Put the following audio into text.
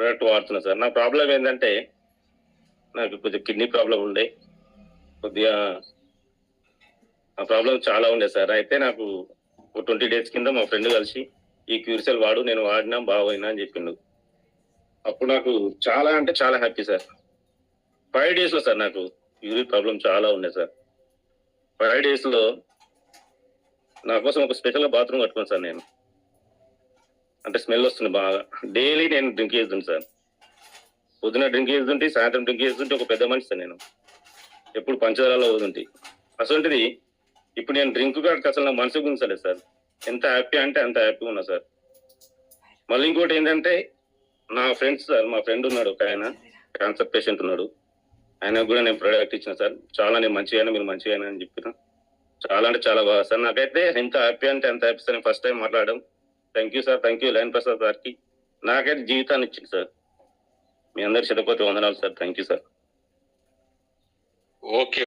Product వాడుతున్నా sir. నా problem ఏంటంటే నాకు కొంచెం కిడ్నీ ప్రాబ్లం ఉండే. కొద్దిగా ఆ ప్రాబ్లం చాలా ఉండే సార్. అయితే నాకు ఒక ట్వంటీ డేస్ కింద మా ఫ్రెండ్ కలిసి ఈ క్యూరిసెల్ వాడు నేను వాడినా బాగోయినా అని చెప్పిండు. అప్పుడు నాకు చాలా అంటే చాలా హ్యాపీ సార్. ఫైవ్ డేస్లో సార్ నాకు యూరిన్ ప్రాబ్లం చాలా ఉండే సార్. ఫైవ్ డేస్లో నా కోసం ఒక స్పెషల్గా బాత్రూమ్ కట్టుకున్నాను సార్ నేను. అంటే స్మెల్ వస్తుంది బాగా. డైలీ నేను డ్రింక్ చేస్తుంది సార్. పొద్దున డ్రింక్ చేస్తుంటే సాయంత్రం డ్రింక్ చేస్తుంటే ఒక పెద్ద మనిషి సార్ నేను. ఎప్పుడు పంచదారలో పోతుంటే అసలుంటిది ఇప్పుడు నేను డ్రింక్ కాడికి అసలు నా మనసుకు ఉంచలేదు సార్. ఎంత హ్యాపీ అంటే అంత హ్యాపీగా ఉన్నా సార్. మళ్ళీ ఇంకోటి ఏంటంటే నా ఫ్రెండ్స్ సార్ మా ఫ్రెండ్ ఉన్నాడు ఒక ఆయన. క్యాన్సర్ పేషెంట్ ఉన్నాడు. ఆయనకు కూడా నేను ప్రోడక్ట్ ఇచ్చిన సార్. చాలా నేను మంచిగా మీరు మంచిగా అని చెప్పిన. చాలా అంటే చాలా బాగా. సార్ నాకైతే ఎంత హ్యాపీ అంటే ఎంత హ్యాపీ సార్. ఫస్ట్ టైం మాట్లాడడం. Thank you sir thank you line Prasad గారికి. నాకైతే జీవితాన్ని ఇచ్చింది సార్ మీ అందరు చిరపతి వందనాలు sir thank you sir okay